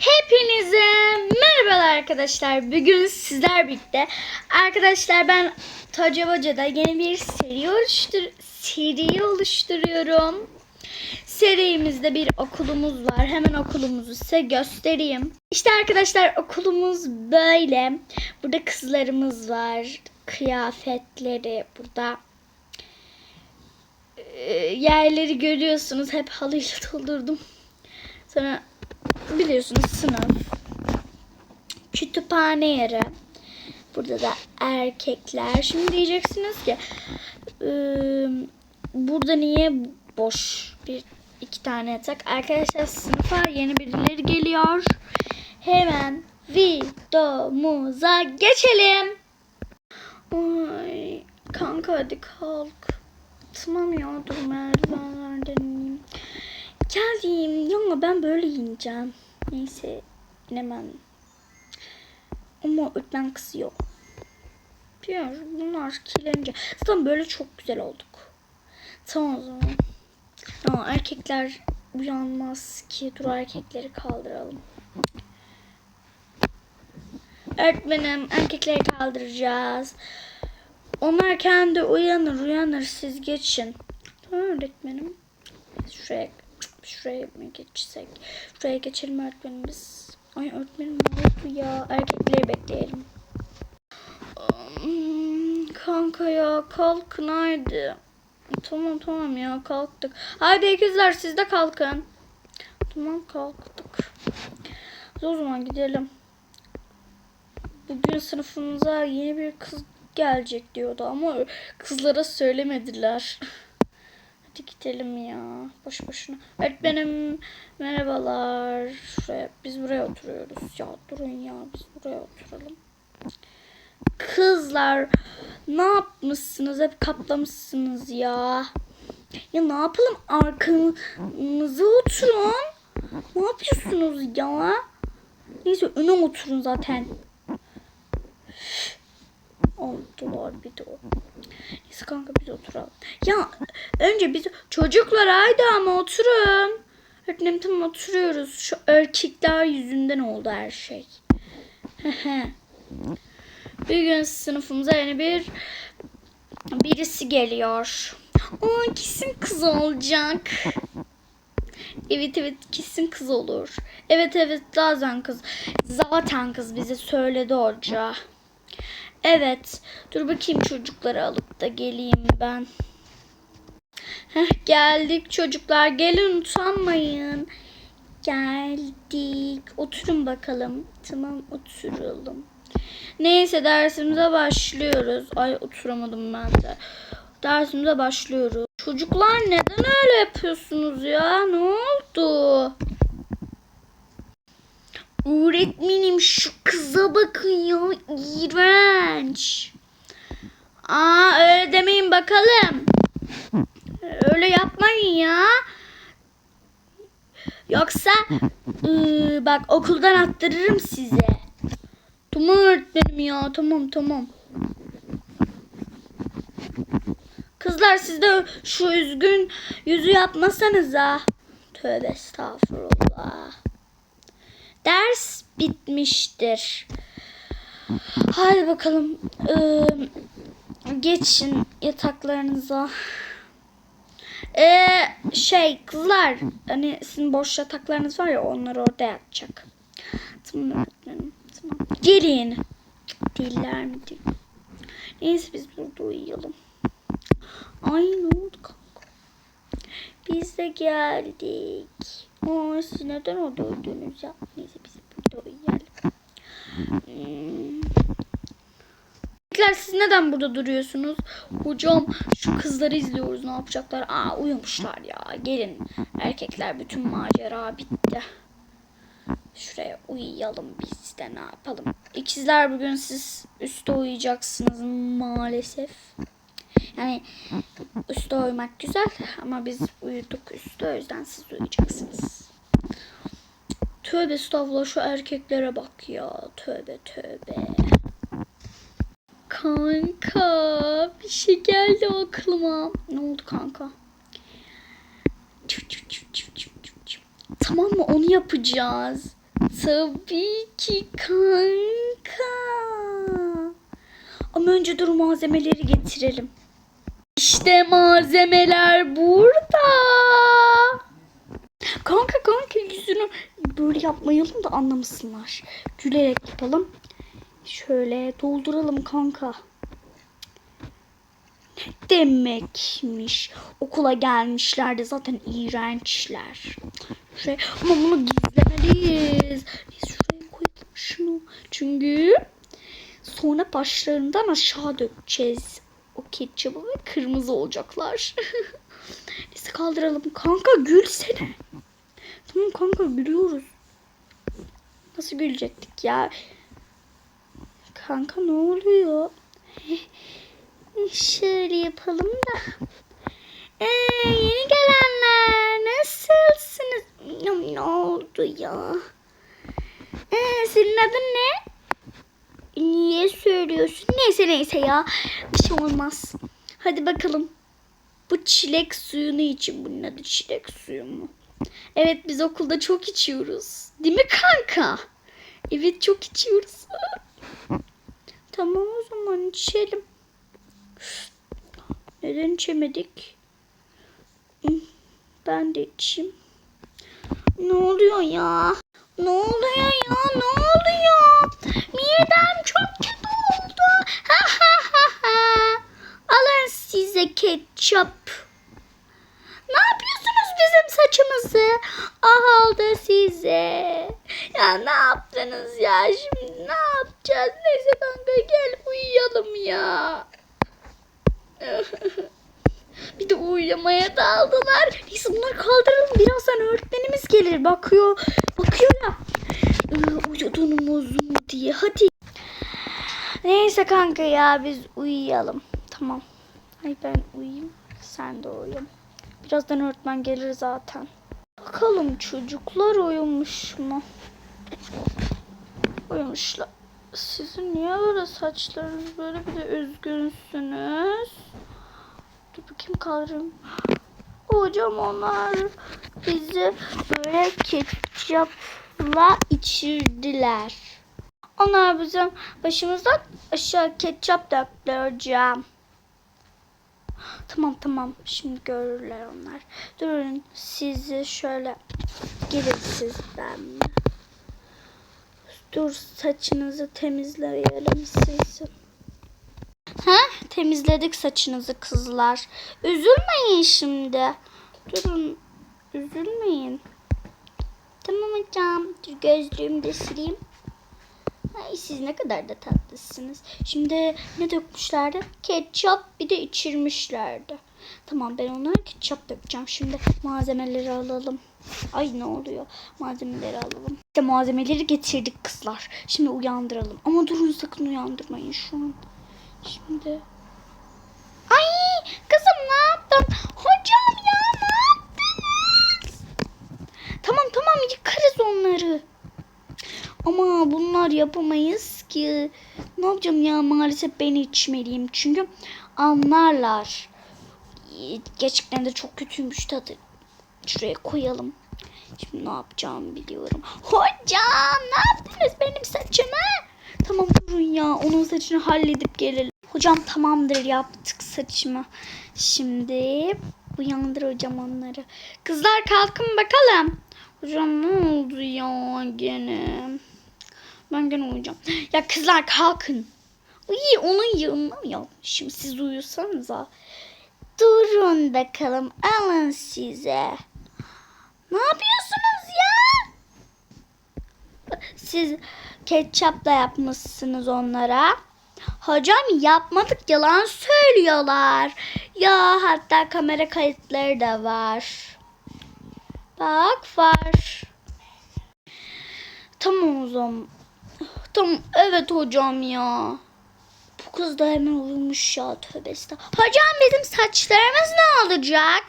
Hepinize merhabalar arkadaşlar. Bugün sizler birlikte. Arkadaşlar ben Tacabaca'da yeni bir seri oluştur seri oluşturuyorum. Serimizde bir okulumuz var. Hemen okulumuzu size göstereyim. İşte arkadaşlar okulumuz böyle. Burada kızlarımız var. Kıyafetleri burada. Ee, yerleri görüyorsunuz. Hep halıyla doldurdum. Sonra biliyorsunuz sınıf. Kütüphane yeri. Burada da erkekler. Şimdi diyeceksiniz ki "Iı, burada niye boş bir iki tane yatak? Arkadaşlar sınıfa yeni birileri geliyor. Hemen videomuza geçelim. Ay, kanka hadi kalk. Dur merdivenlerden. Geldim. Ya ben böyle ineceğim. Neyse inemem. Ama öğretmen kızıyor. Diyor bunlar kirlenince. Zaten böyle çok güzel olduk. Tamam o zaman. Ama erkekler uyanmaz ki. Dur erkekleri kaldıralım. Öğretmenim erkekleri kaldıracağız. Onlar kendi uyanır uyanır siz geçin. Tamam öğretmenim. Şuraya şuraya mı geçsek? Şuraya geçelim öğretmenim biz. Ay öğretmenim ne oldu ya? Erkekleri bekleyelim. Hmm, Kanka ya kalkın haydi. Tamam tamam ya kalktık. Haydi ikizler siz de kalkın. Tamam kalktık. O zaman gidelim. Bugün sınıfımıza yeni bir kız gelecek diyordu ama kızlara söylemediler. Hadi gidelim ya. Boş boşuna. Öğretmenim merhabalar. Şuraya, biz buraya oturuyoruz. Ya durun ya biz buraya oturalım. Kızlar ne yapmışsınız? Hep kaplamışsınız ya. Ya ne yapalım? Arkanıza oturun. Ne yapıyorsunuz ya? Neyse öne oturun zaten. Oldular bir de o. Neyse kanka biz oturalım. Ya önce biz çocuklar haydi ama oturun. Öğretmenim tamam oturuyoruz. Şu erkekler yüzünden oldu her şey. bir gün sınıfımıza yeni bir birisi geliyor. O kesin kız olacak. Evet evet kesin kız olur. Evet evet zaten kız. Zaten kız bize söyledi hoca. Evet. Dur bakayım çocukları alıp da geleyim ben. Heh, geldik çocuklar. Gelin utanmayın. Geldik. Oturun bakalım. Tamam oturalım. Neyse dersimize başlıyoruz. Ay oturamadım ben de. Dersimize başlıyoruz. Çocuklar neden öyle yapıyorsunuz ya? Ne oldu? Öğretmenim şu kıza bakın ya. iğrenç. Aa öyle demeyin bakalım. Öyle yapmayın ya. Yoksa ıı, bak okuldan attırırım size. Tamam öğretmenim ya tamam tamam. Kızlar siz de şu üzgün yüzü yapmasanıza. Tövbe estağfurullah. Ders bitmiştir. Hadi bakalım. Ee, geçin yataklarınıza. Ee, şey kızlar hani sizin boş yataklarınız var ya onlar orada yatacak. Tamam. Tamam. Gelin. Diller mi değil. Neyse biz burada uyuyalım. Ay ne oldu? Biz de geldik. Aa, siz neden orada uyudunuz ya? Neyse biz burada uyuyalım. Hmm. Siz neden burada duruyorsunuz? Hocam şu kızları izliyoruz ne yapacaklar? Aa uyumuşlar ya. Gelin erkekler bütün macera bitti. Şuraya uyuyalım biz de ne yapalım. İkizler bugün siz üstte uyuyacaksınız maalesef. Yani üstte uyumak güzel ama biz uyuduk üstte o yüzden siz uyuyacaksınız. Tövbe estağfurullah şu erkeklere bak ya. Tövbe tövbe. Kanka bir şey geldi aklıma. Ne oldu kanka? Tamam mı onu yapacağız. Tabii ki kanka. Ama önce dur malzemeleri getirelim. İşte malzemeler burada. Kanka kanka yüzünü böyle yapmayalım da anlamasınlar. Gülerek yapalım. Şöyle dolduralım kanka. Ne demekmiş? Okula gelmişlerdi zaten iğrençler. Şuraya, ama bunu gizlemeliyiz. Biz şuraya koyalım şunu. Çünkü sonra başlarından aşağı dökeceğiz. O ketçabı ve kırmızı olacaklar. Neyse kaldıralım. Kanka gülsene. Tamam kanka gülüyoruz. Nasıl gülecektik ya? Kanka ne oluyor? Şöyle yapalım da. Ee, yeni gelenler nasılsınız? Ne oldu ya? Ee, senin adın ne? Niye söylüyorsun? Neyse neyse ya. Bir şey olmaz. Hadi bakalım. Bu çilek suyunu için bunun adı çilek suyu mu? Evet biz okulda çok içiyoruz. Değil mi kanka? Evet çok içiyoruz. Tamam o zaman içelim. Neden içemedik? Hı, Ben de içeyim. Ne oluyor ya? Ne oluyor ya? Ne oluyor? Midem çok oldu. Alın size ketçap. Ne yapıyorsunuz bizim saçımızı? Ah size. Ya ne yaptınız ya? Şimdi ne yapacağız? Neyse kanka gel uyuyalım ya. Bir de uyumaya daldılar. Neyse bunları kaldıralım. Birazdan öğretmenimiz gelir. Bakıyor. Bakıyor ya. Ee, Uyudunuz mu diye. Hadi. Neyse kanka ya biz uyuyalım. Tamam. Ay ben uyuyayım. Sen de uyu. Birazdan öğretmen gelir zaten. Bakalım çocuklar uyumuş mu? Uyumuşlar. Sizin niye böyle saçlarınız böyle bir de üzgünsünüz? Dur bakayım kaldırayım. Hocam onlar bizi böyle ketçapla içirdiler. Onlar bizim başımızdan aşağı ketçap döktüler hocam. Tamam tamam şimdi görürler onlar. Durun sizi şöyle gelin sizden mi? Dur saçınızı temizleyelim sizin. Ha? Temizledik saçınızı kızlar. Üzülmeyin şimdi. Durun. Üzülmeyin. Tamam hocam. Dur gözlüğümü de sileyim. Ay siz ne kadar da tatlısınız. Şimdi ne dökmüşlerdi? Ketçap bir de içirmişlerdi. Tamam ben onlara ketçap dökeceğim. Şimdi malzemeleri alalım. Ay ne oluyor? Malzemeleri alalım. İşte malzemeleri getirdik kızlar. Şimdi uyandıralım. Ama durun sakın uyandırmayın şu an. Şimdi. Ay kızım ne yaptın? Hocam ya ne yaptınız? Tamam tamam yıkarız onları. Ama bunlar yapamayız ki. Ne yapacağım ya maalesef ben içmeliyim. Çünkü anlarlar. Gerçekten de çok kötüymüş tadı. Şuraya koyalım. Şimdi ne yapacağımı biliyorum. Hocam ne yaptınız benim saçıma? Tamam durun ya onun saçını halledip gelelim. Hocam tamamdır yaptık saçımı. Şimdi uyandır hocam onları. Kızlar kalkın bakalım. Hocam ne oldu ya gene? Ben gene uyuyacağım. Ya kızlar kalkın. Uy onun yanına mı yapmışım? Siz uyusanıza. Durun bakalım alın size. Ne yapıyorsunuz ya? Siz ketçapla yapmışsınız onlara. Hocam yapmadık yalan söylüyorlar. Ya hatta kamera kayıtları da var. Bak var. Tamam o zaman. Tamam evet hocam ya. Bu kız da hemen uyumuş ya tövbe. Hocam bizim saçlarımız ne olacak?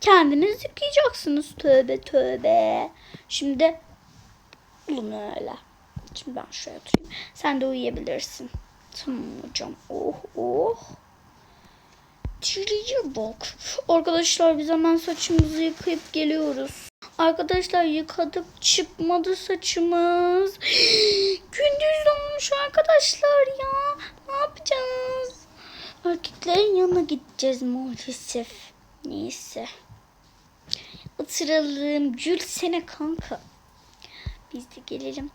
Kendiniz yıkayacaksınız tövbe tövbe. Şimdi bulun öyle. Şimdi ben şuraya oturayım. Sen de uyuyabilirsin. Tamam hocam. Oh oh. Çiliye bak. Arkadaşlar biz hemen saçımızı yıkayıp geliyoruz. Arkadaşlar yıkadık çıkmadı saçımız. Gündüz olmuş arkadaşlar ya. Ne yapacağız? Erkeklerin yanına gideceğiz maalesef. Neyse. Oturalım. Gülsene kanka. Biz de gelelim.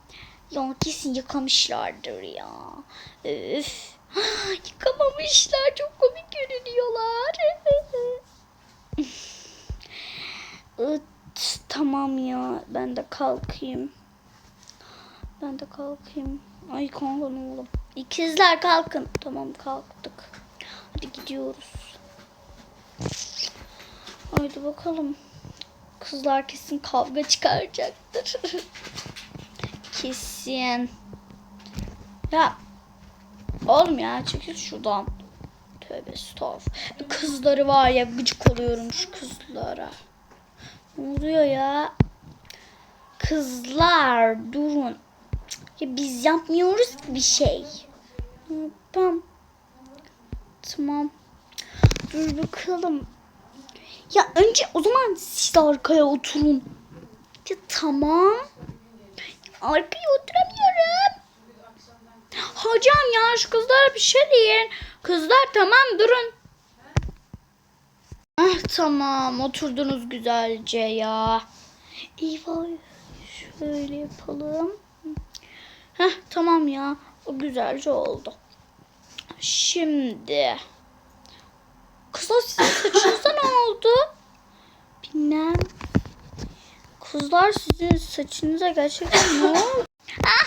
Ya kesin yıkamışlardır ya. Öf. Yıkamamışlar. Çok komik görünüyorlar. Tamam ya. Ben de kalkayım. Ben de kalkayım. Ay kanka oğlum. İkizler kalkın. Tamam kalktık. Hadi gidiyoruz. Haydi bakalım. Kızlar kesin kavga çıkaracaktır. kesin. Ya oğlum ya çekil şuradan. Tövbe estağfurullah. Kızları var ya gıcık oluyorum şu kızlara. Ne oluyor ya? Kızlar durun. Ya biz yapmıyoruz bir şey. Tamam. Tamam. Dur bakalım. Ya önce o zaman siz arkaya oturun. Ya tamam. Arkaya oturamıyorum. Hocam ya şu kızlara bir şey deyin. Kızlar tamam durun. Ah tamam oturdunuz güzelce ya. Eyvah şöyle yapalım. Heh tamam ya o güzelce oldu. Şimdi kızlar sizin saçınıza ne oldu? Bilmem. Kızlar sizin saçınıza gerçekten ne oldu?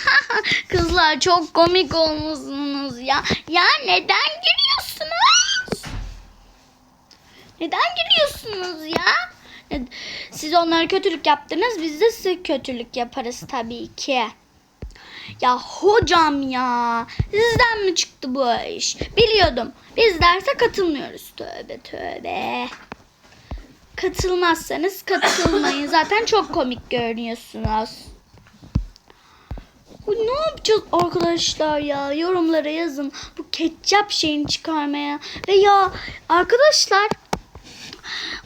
Kızlar çok komik olmuşsunuz ya. Ya neden gülüyorsunuz? Neden gülüyorsunuz ya? Siz onlara kötülük yaptınız. Biz de size kötülük yaparız tabii ki. Ya hocam ya. Sizden mi çıktı bu iş? Biliyordum. Biz derse katılmıyoruz. Tövbe tövbe. Katılmazsanız katılmayın. Zaten çok komik görünüyorsunuz. Bu ne yapacağız arkadaşlar ya? Yorumlara yazın. Bu ketçap şeyini çıkarmaya. Ve ya arkadaşlar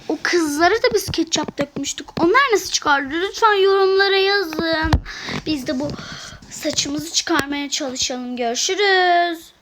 o kızlara da biz ketçap dökmüştük. Onlar nasıl çıkardı? Lütfen yorumlara yazın. Biz de bu saçımızı çıkarmaya çalışalım. Görüşürüz.